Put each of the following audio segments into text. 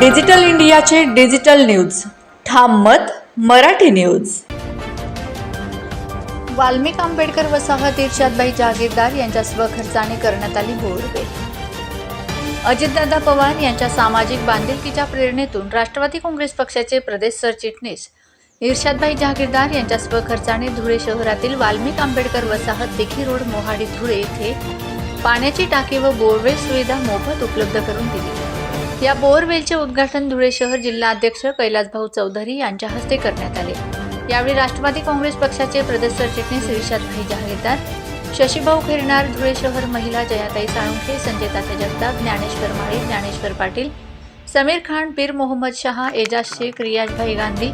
Digital इंडियाचे digital news. ठाम मत मराठी न्यूज. वाल्मिक आंबेडकर वसाहत इर्शादबाई जागीरदार यांच्या स्वखर्चाने करण्यात आली बोरवेल. अजितदादा पवार यांच्या सामाजिक बांधिलकीच्या प्रेरणेतून राष्ट्रवादी काँग्रेस पक्षाचे प्रदेश सरचिटणीस. इर्शादभाई जहागीरदार यांच्या स्वखर्चाने धुळे शहरातील वाल्मिक आंबेडकर वसाहत देखी रोड मोहाडी धुळे येथे पाण्याची टाकी व बोरवेल सुविधा मोफत उपलब्ध करून दिली. या बोअरवेलचे उद्घाटन धुळे शहर जिल्हा अध्यक्ष कैलासभाऊ चौधरी यांच्या हस्ते करण्यात आले. यावेळी राष्ट्रवादी काँग्रेस पक्षाचे प्रदेश सरचिटणीस इर्शादभाई जहागीरदार शशीभाऊ खेरणार धुळे शहर महिला जयाताई साळुंखे संजय तात्या जगताप ज्ञानेश्वर माळी ज्ञानेश्वर पाटील समीर खान पीर मोहम्मद शहा एजाज शेख रियाजभाई गांधी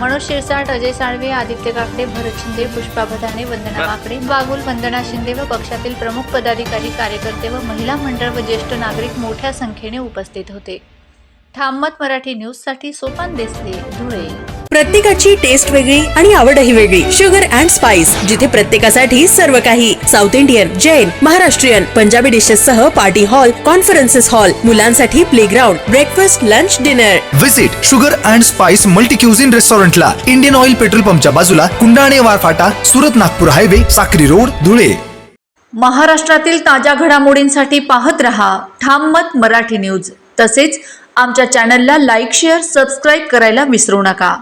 मनोज शिरसाट अजय साळवे आदित्य काकडे भरत शिंदे पुष्पा भदाने वंदना माकडे बागुल वंदना शिंदे व पक्षातील प्रमुख पदाधिकारी कार्यकर्ते व महिला मंडळ व ज्येष्ठ नागरिक मोठ्या संख्येने उपस्थित होते. ठाममत मराठी न्यूजसाठी सोपान देसले धुळे. प्रत्येकाची टेस्ट वेगळी आणि आवडही वेगळी. शुगर अँड स्पाइस जिथे प्रत्येकासाठी सर्व काही. South Indian Jain Maharashtrian Punjabi dishes सह पार्टी हॉल कॉन्फरन्सेस हॉल मुलांसाठी play ground breakfast lunch dinner visit sugar and spice multi cuisine रेस्टॉरंटला इंडियन ऑइल पेट्रोल पंपच्या बाजूला कुंडाणे वारफाटा सुरत नागपूर हायवे साक्री रोड धुळे. महाराष्ट्रातील ताज्या घडामोडींसाठी पाहत रहा ठाम मत मराठी न्यूज तसेच आमच्या चॅनलला लाईक शेअर सबस्क्राईब करायला विसरू नका.